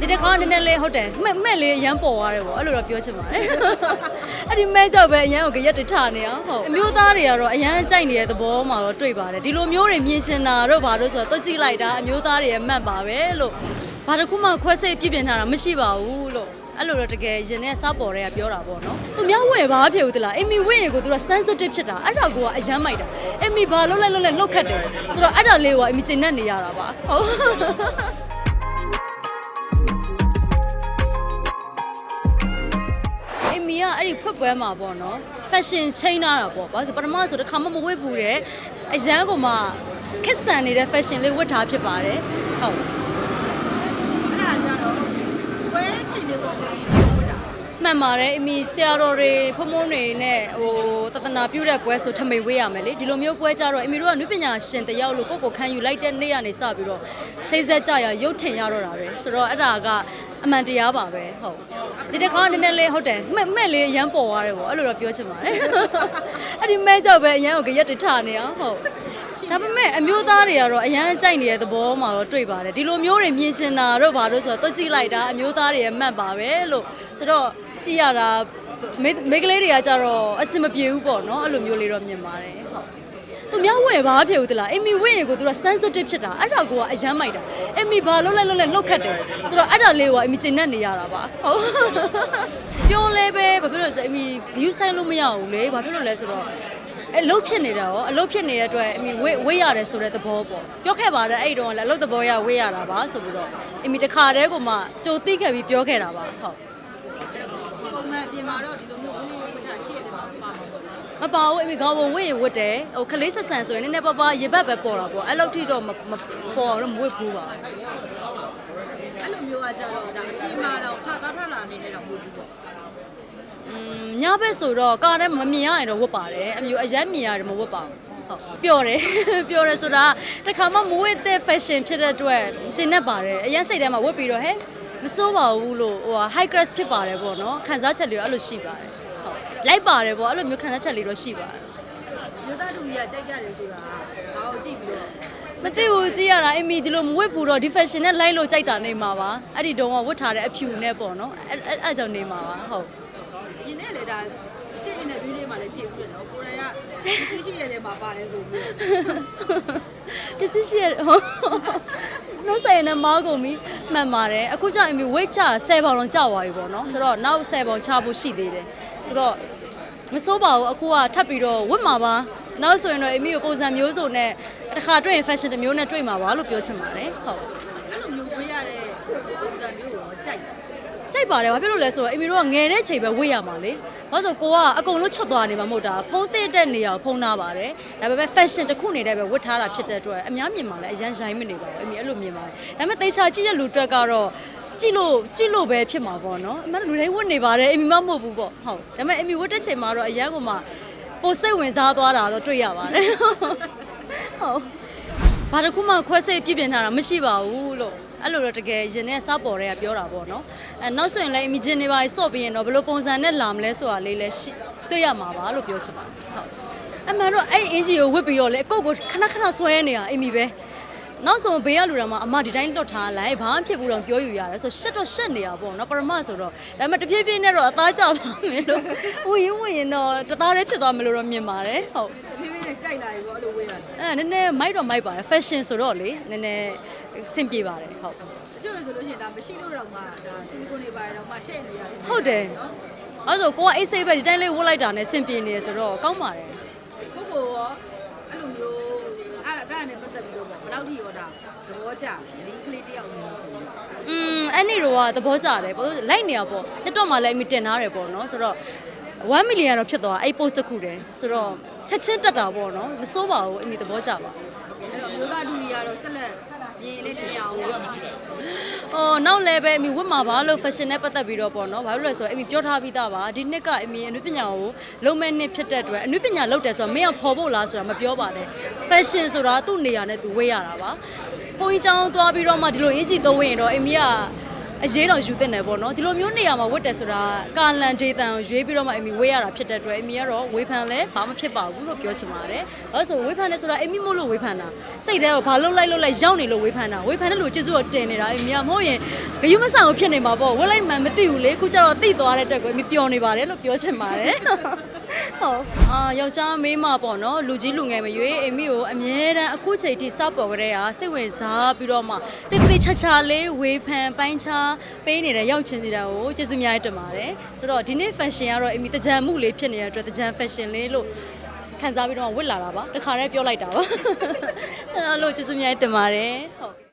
ဒီတစ်ခါနည်းနည်းလေးဟုတ်တယ်မဲ့မဲ့လေးရမ်းပေါ်သွားတယ်ပေါ့အဲ့လိုတော့ပြောချင်ပါတယ်အဲ့ဒီမဲ့ကြောက်ပဲအရန်ကိုကြရက်တထနေအောင်ဟုတ်အမျိုးသားတွေကတော့အရန်ကြိုက်နေတဲ့သဘောမှာတော့တွေ့ပါတယ်ဒီလိုမျိုးတွေမြင်ချင်တာတော့ဘာလို့ဆိုတော့တွက်ကြည့်လိုက်တာအမျိုးသားတွေရဲ့မှတ်ပါပဲလို့ဘာတစ်ခုမှခွဲစိတ်ပြပြင်ထားတာမရှိပါဘူးလို့အဲ့လိုတော့တကယ်ရင်ထဲစောက်ပေါ်တွေကပြောတာပေါ့နော်သူများဝယ်ဘာဖြစ်ဘူးသလားအမီဝယ်ရင်ကိုသူက sensitive ဖြစ်တာအဲ့ဒါကိုကအရန်မိုက်တာအမီဘာလို့လဲလို့လဲလှုပ်ခတ်တယ်ဆိုတော့အဲ့ဒါလေးကအမီကျင်နဲ့နေရတာပါဟုတ် အမီကအဲ့ဒီဖွက်ပွဲမှာပေါ့နော် fashion ချိန်ထားတာပေါ့ဘာလို့လဲဆိုပထမဆိုတစ်ခါမှမဝတ်ဘူးတဲ့အရန်ကိုမှခက်ဆန်နေတဲ့ fashion လေးဝတ်ထားဖြစ်ပါတယ်ဟုတ်အဲ့ဒါကြတော့ဝဲချိန်လေးပေါ့ဟုတ်တာမှန်ပါတယ်အမီဆရာတော်တွေဖုံဖုံတွေနဲ့ဟိုတသနာပြုတဲ့ပွဲဆိုထမိတ်ဝေးရမယ်လေဒီလိုမျိုးပွဲကြတော့အမီတို့ကနုပညာရှင်တယောက်လို့ကိုယ့်ကိုယ်ခံယူလိုက်တဲ့နေ့ကနေစပြီးတော့စိတ်ဆက်ကြရရုပ်ထင်ရတော့တာပဲဆိုတော့အဲ့ဒါက အမှန်တရားပါပဲဟုတ်ဒီတစ်ခါနည်းနည်းလေးဟုတ်တယ်မဲ့မဲ့လေးရမ်းပေါ်သွားတယ်ပေါ့အဲ့လိုတော့ပြောချင်ပါတယ်အဲ့ဒီမဲ့ကြောက်ပဲအရန်ကိုကြရက်တထနေအောင်ဟုတ်ဒါပေမဲ့အမျိုးသားတွေကတော့အရန်ကြိုက်နေတဲ့သဘောမှာတော့တွေ့ပါတယ်ဒီလိုမျိုးတွေမြင်ချင်တာတော့ဘာလို့ဆိုတော့တွက်ကြည့်လိုက်တာအမျိုးသားတွေရဲ့မှတ်ပါပဲလို့ဆိုတော့ကြည့်ရတာမိမိကလေးတွေကကြတော့အဆင်မပြေဘူးပေါ့နော်အဲ့လိုမျိုးလေးတော့မြင်ပါတယ်ဟုတ် သူများဝယ်ဘာဖြစ်ဘူးသလားအမီဝယ်ရင်ကိုသူက sensitive ဖြစ်တာအဲ့ဒါကိုကအရမ်းမိုက်တာအမီဘာလို့လဲလို့လဲလှုပ်ခတ်တယ်ဆိုတော့အဲ့ဒါလေးကအမီကျင်နဲ့နေရတာပါဟုတ်ပြောလဲပဲဘာဖြစ်လို့လဲဆိုအမီ view ဆိုင်လို့မရဘူးလေဘာဖြစ်လို့လဲဆိုတော့အလုပ်ဖြစ်နေတာရောအလုပ်ဖြစ်နေတဲ့အတွက်အမီဝေးဝေးရတယ်ဆိုတဲ့သဘောပေါ့ပြောခဲ့ပါတယ်အဲ့ဒီတော့လည်းအလုပ်သဘောရဝေးရတာပါဆိုပြီးတော့အမီတခါတည်းကိုမှကြိုသိခဲ့ပြီးပြောခဲ့တာပါဟုတ်ပုံမှန်ပြင်မာတော့ဒီလိုမျိုးဝင်းဝတ်တာရှိရတယ်ပါပါ မှာပေါ့နော်မပါဘူးအမေကောင်းဝင်ဝင့်ရင်ဝတ်တယ်ဟိုခလေးဆက်ဆန်ဆိုရင်နည်းနည်းပါးပါးရေဘက်ပဲပေါ်တာပေါ့အဲ့လောက်ထိတော့မမပေါ်တော့မဝတ်ဘူးပါအဲ့လိုမျိုးကကြတော့ဒါပြင်မာတော့ခါကားထလာနေနေတော့မဟုတ်ဘူးပေါ့อืมညဘက်ဆိုတော့ကားထဲမမြင်ရရင်တော့ဝတ်ပါတယ်အမျိုးအရက်မြင်ရတယ်မဝတ်ပါဘူးဟုတ်ပျော်တယ်ပျော်တယ်ဆိုတာတခါမှမဝတ်တဲ့ fashion ဖြစ်တဲ့အတွက်ကျင်တတ်ပါတယ်အရင်စိတ်ထဲမှာဝတ်ပြီးတော့ဟဲ့မစိုးပါဘူးလို့ဟိုဟာ high class ဖြစ်ပါတယ်ပေါ့နော်ခံစားချက်လေးတော့အဲ့လိုရှိပါတယ်ဟုတ် လိုက်ပါတယ်ပေါ့အဲ့လိုမျိုးခံစားချက်လေးတော့ရှိပါတယ်မြို့သားလူကြီးကကြိုက်ကြတယ်ဆိုတာဘာကိုကြည့်ပြီးတော့မသိဘူးကြည့်ရတာအမီဒီလိုမဝတ်ဘူးတော့ဒီ fashion နဲ့လိုက်လို့ကြိုက်တာနေမှာပါအဲ့ဒီတုန်းကဝတ်ထားတဲ့အဖြူနဲ့ပေါ့နော်အဲ့အဲ့အဲ့ကြောင့်နေမှာပါဟုတ်ဒီနေ့လေဒါရှင်းအင်တာဗျူးလေးမှာလည်းဖြစ်ပြီးတော့ကိုရိုင်ကဒီရှိရတဲ့မှာပါတယ်ဆိုပြီးပစ္စည်းရှိရဟုတ်နှုတ်ဆိုင်နဲ့မောင်းကုန်ပြီမှန်ပါတယ်အခုကျအမီဝိတ်ချ10ပေါင်လုံးကျသွားပြီပေါ့နော်ဆိုတော့နောက်10ပေါင်ချဖို့ရှိသေးတယ်ဆိုတော့ မစိုးပါဘူးအခုကထပ်ပြီးတော့ဝတ်မှာပါနောက်ဆိုရင်တော့အမီကိုပုံစံမျိုးစုံနဲ့တစ်ခါတွေ့ရင် fashion တစ်မျိုးနဲ့တွေ့မှာပါလို့ပြောချင်ပါတယ်ဟုတ်အဲ့လိုမျိုးဝေးရတဲ့ပုံစံမျိုးကိုကြိုက်တယ်စိတ်ပါတယ်ဘာဖြစ်လို့လဲဆိုတော့အမီတို့ကငယ်တဲ့ချိန်ပဲဝတ်ရမှာလေဘာလို့ဆိုကိုကအကုန်လုံးချွတ်သွားနေမှာမဟုတ်တာဖုံးသစ်တဲ့နေရာကိုဖုံးထားပါတယ်ဒါပေမဲ့ fashion တစ်ခုနေတဲ့ပဲဝတ်ထားတာဖြစ်တဲ့အတွက်အများမြင်မှာလည်းအရန်ရိုင်းမနေပါဘူးအမီအဲ့လိုမြင်ပါတယ်ဒါပေမဲ့သေချာကြည့်တဲ့လူတွေကတော့ ကြည့်လို့ကြည့်လို့ပဲဖြစ်မှာပေါ့နော်အမှန်လူတိုင်းဝတ်နေပါတယ်အမီမမဟုတ်ဘူးပေါ့ဟုတ်ဒါပေမဲ့အမီဝတ်တဲ့ချိန်မှာတော့အရန်ကမှပိုစိတ်ဝင်စားသွားတာတော့တွေ့ရပါတယ်ဟုတ်ဘာတစ်ခုမှခွဲစိတ်ပြပြင်ထားတာမရှိပါဘူးလို့အဲ့လိုတော့တကယ်ရင်ထဲစောက်ပေါ်တွေကပြောတာပေါ့နော်အဲနောက်ဆိုရင်လည်းအမီဂျင်နေပါဆော့ပြီးရင်တော့ဘယ်လိုပုံစံနဲ့လာမလဲဆိုတာလေးလည်းရှိတွေ့ရမှာပါလို့ပြောချင်ပါတယ်ဟုတ်အမှန်တော့အဲ့အင်ဂျီကိုဝစ်ပြီးတော့လေအကုတ်ကိုခဏခဏဆွဲနေတာအမီပဲ နောက်ဆုံးဘေးကလူတော်မှာအမဒီတိုင်းလွတ်ထားလိုက်ဘာမှဖြစ်ဘူးတော့ပြောယူရတယ်ဆိုရှက်တော့ရှက်နေတာပေါ့နော်ပရမဆိုတော့ဒါပေမဲ့တဖြည်းဖြည်းနဲ့တော့အသားကျသွားမယ်လို့ဝင်ရင်ဝင်ရင်တော့တသားလေးဖြစ်သွားမယ်လို့တော့မြင်ပါတယ်ဟုတ်ဖိဖိနဲ့ကြိုက်လာပြီပေါ့အဲ့လိုဝေးရတယ်အဲနည်းနည်းမိုက်တော့မိုက်ပါတယ် fashion ဆိုတော့လေနည်းနည်းစင်ပြေပါတယ်ဟုတ်တချို့ဆိုလို့ရှိရင်ဒါမရှိလို့တော့မှဒါဆီလီကွန်တွေပါတယ်တော့မှထည့်နေရတယ်ဟုတ်တယ်အဲ့ဆိုကိုကအိတ်စိတ်ပဲဒီတိုင်းလေးဝတ်လိုက်တာနဲ့ဆင်ပြေနေရဆိုတော့ကောင်းပါတယ် ကိုကိုရောအဲ့လိုမျိုးအဲ့ဒါ နဲ့ပတ်သက်ပြီးတော့ပေါ့ဘယ်လောက်ထိရောတာသဘောကျဒီကလေးတယောက်နေလို့ဆိုရင်อืมအဲ့နေတော့ကသဘောကျတယ်ပေါ့လိုက်နေရပေါ့တက်တော့မှလည်းအမီတင်ထားတယ်ပေါ့နော်ဆိုတော့1 million ကတော့ဖြစ်သွားအဲ့ post တစ်ခုတည်းဆိုတော့ချက်ချင်းတက်တာပေါ့နော်မစိုးပါဘူးအမီသဘောကျပါအဲ့တော့မျိုးသားဒူကြီးကတော့ဆက်လက်မြင်လေးတင်ရအောင်ပေါ့ ဟိုနောက်လည်းပဲအမိဝတ်မှာပါလို့ fashion နဲ့ပတ်သက်ပြီးတော့ပေါ့နော်ဘာလို့လဲဆိုတော့အမိပြောထားပြီးသားပါဒီနှစ်ကအမိအနုပညာကိုလုံးမဲ့နှစ်ဖြစ်တဲ့အတွက်အနုပညာလုပ်တယ်ဆိုတော့မင်းကဖော်ဖို့လားဆိုတာမပြောပါနဲ့ fashion ဆိုတာသူ့နေရာနဲ့သူဝေးရတာပါဘုန်းကြီးကျောင်းသွားပြီးတော့မှဒီလိုအင်ဂျီသုံးဝင်ရင်တော့အမိက အရေးတော်ယူတဲ့နယ်ပေါ့နော်ဒီလိုမျိုးနေရာမှာဝတ်တယ်ဆိုတာကာလန်ဒေတန်ကိုရွေးပြီးတော့မှအမီဝေးရတာဖြစ်တဲ့အတွက်အမီကတော့ဝေဖန်လဲဘာမှဖြစ်ပါဘူးလို့ပြောချင်ပါတယ်။ဘာလို့ဆိုဝေဖန်တယ်ဆိုတာအမီမို့လို့ဝေဖန်တာစိတ်ထဲကိုဘာလို့လိုက်လို့လိုက်ရောက်နေလို့ဝေဖန်တာဝေဖန်တဲ့လူကျေစုကိုတင်နေတာအမီကမဟုတ်ရင်ဂယုမဆန်ကိုဖြစ်နေမှာပေါ့ဝက်လိုက်မှန်မသိဘူးလေခုကျတော့သိသွားတဲ့အတွက်ကိုအမီပျော်နေပါတယ်လို့ပြောချင်ပါတယ်။ ဟုတ်အာယောက်ျားမေးမပေါ့နော်လူကြီးလူငယ်မရွေးအမီကိုအမြဲတမ်းအခုချိန်ထိစပေါ်ကြတဲ့ဟာစိတ်ဝင်စားပြီးတော့မှတိတ်တိတ်ချာချာလေးဝေဖန်ပိုင်းခြားပေးနေတဲ့ရောက်ချင်းစီတန်းကိုကျေးဇူးများတင်ပါတယ်ဆိုတော့ဒီနေ့ fashion ကတော့အမီတကြံမှုလေးဖြစ်နေတဲ့အတွက်တကြံ fashion လေးလို့ခံစားပြီးတော့ဝတ်လာတာပါတခါတည်းပြောလိုက်တာပါအဲ့ဒါလို့ကျေးဇူးများတင်ပါတယ်ဟုတ်